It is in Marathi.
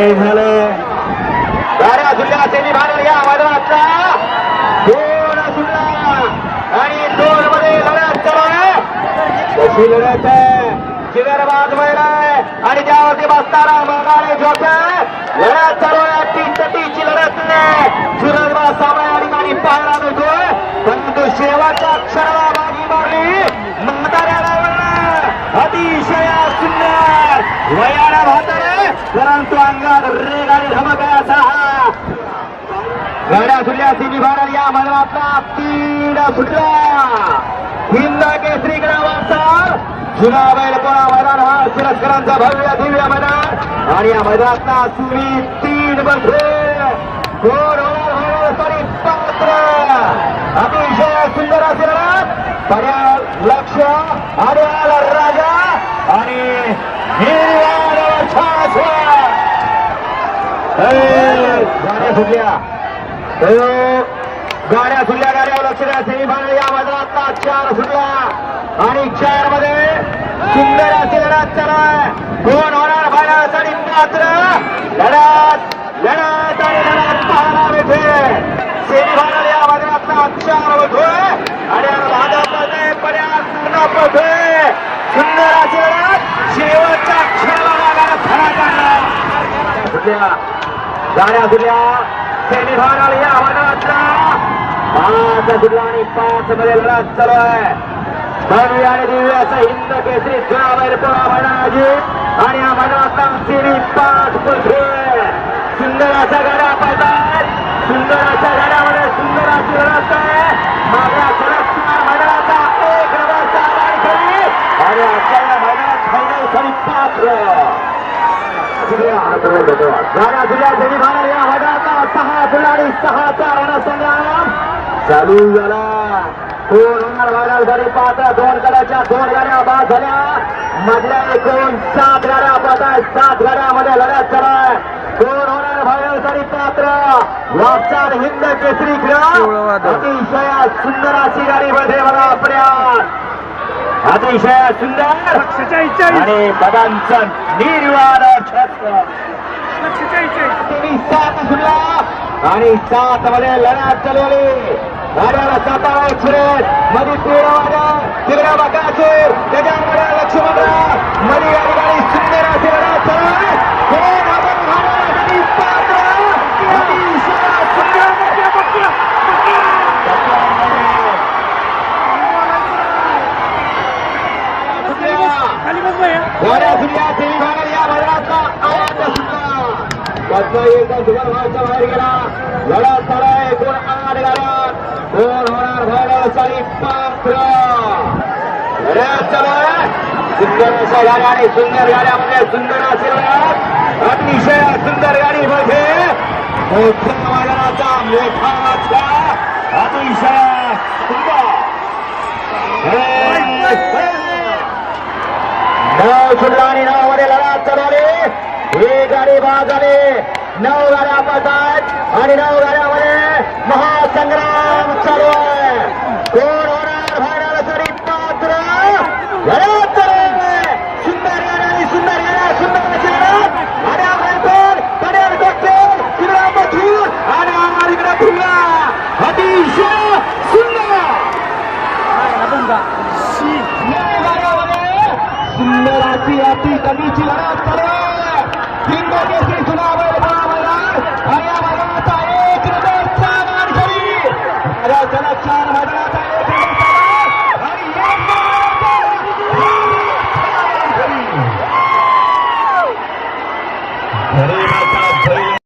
काय झालं? गाड्या सुटल्या सेमीफायनल या मैदानातला दोन सुटला आणि दोन मध्ये लढत चालू कशी लढत आहे? जिगर बाद महिला आणि त्यावरती बसताना मगाने झोप. लढत चालू अतिशय सुंदर. वयाला म्हातारे परंतु अंगात रेगाने धमकायचा हा. गाड्या सुटल्या सिमी भारत या मैदानातला तीड सुटला हिंद केसरी ग्रामाचा जुना बैलपोळा मैदान हा शिरस्करांचा भव्य दिव्य मैदान. आणि या मैदानातला सुमी तीन बसले कोण होणार होणार तरी पात्र अतिशय सुंदर असे पर्याय लक्ष आणि आला गाड्या सुटल्या गाड्या सुटल्या गाड्यावर लक्ष द्या सेमीफायनल या मैदानातला चार सुटला आणि चारमध्ये सुंदर असे लढत चालाय आहे कोण होणार आणि मात्र लढत लढत आणि लढत पाहायला मिळते सेमीफायनल या मैदानातला चार होतोय आणि या पर्याय पूर्ण पळतोय सुंदर असे लढत शेवटच्या क्षणाला लागायला खरा काढला सुटल्या गाड्या सुटल्या सेमीफायनल या मैदानातला पाच सुटला आणि पाच मध्ये लढत चालू आहे भव्य आणि दिव्य असं हिंद केसरी जुना बैलपोळा मैदानाची आणि या मैदानातला सेमी पाच पळतोय सुंदर अशा गाड्या पळतात सुंदर अशा गाड्यामध्ये सुंदर अशी लढत आहे माझ्या सरस्कार मैदानाचा एक नंबरचा मानकरी आणि आजच्या या मैदानात फायनलसाठी पात्र. सहा चार संग्राम. चालू झाला. कोण होणार फायनलसाठी पात्र दोन गड्याच्या दोन गाड्या बाद झाल्या. मधल्या एकूण सात गाड्या बाद आहेत. सात गाड्यामध्ये चालू आहे कोण होणार पात्र. हिंद केसरी खेळ अतिशय सुंदर अशी गाडी मध्ये मला आपल्या. अतिशय सुंदर आणि पदांचं सुटला आणि सात मध्ये लढत चालवली सातारा एक्सप्रेस. मध्ये पेरवाडा तिकडे बकासूर त्याच्यामध्ये लक्ष्मणरावमध्ये या ठिकाणी सुंदर अशी लढत चालू आहे. कोण आपण भारतासाठी पात्र? अतिशय सुंदर सुटल्या. गाड्या सुटल्या सेमीफायनल या मैदानातला आवाज सुटला त्यातनं एकदम दुबार व्हायचा बाहेर गेला. लढत चालू आहे कोण आठ गाड्यात कोण होणार फायनलसाठी पात्र. लढत चालू आहे सुंदर अशा गाड्या आणि सुंदर गाड्यामध्ये म्हणजे सुंदर असे अतिशय सुंदर गाडी मध्ये मोठ्या मैदानाचा मोठा वाचला अतिशय सुंदर नऊ सुटला आणि नऊ मध्ये लढत चालवली ही गाडी बाद झाली नऊ गाड्या पडतात आणि नऊ गाड्यामध्ये महासंग्राम चालू आहे कोण होणार फायनलसाठी पात्र लढत चालू आहे. सुंदर गाड्या आणि सुंदर गाड्या सुंदर अशी लढत गाड्या बायकोर कडेल डॉक्टर तिकडे मथूर आणि आम्हाला इकडे फुला अतिशय सुंदर नऊ गाड्यामध्ये सुंदराची अति कमीची लढत चालू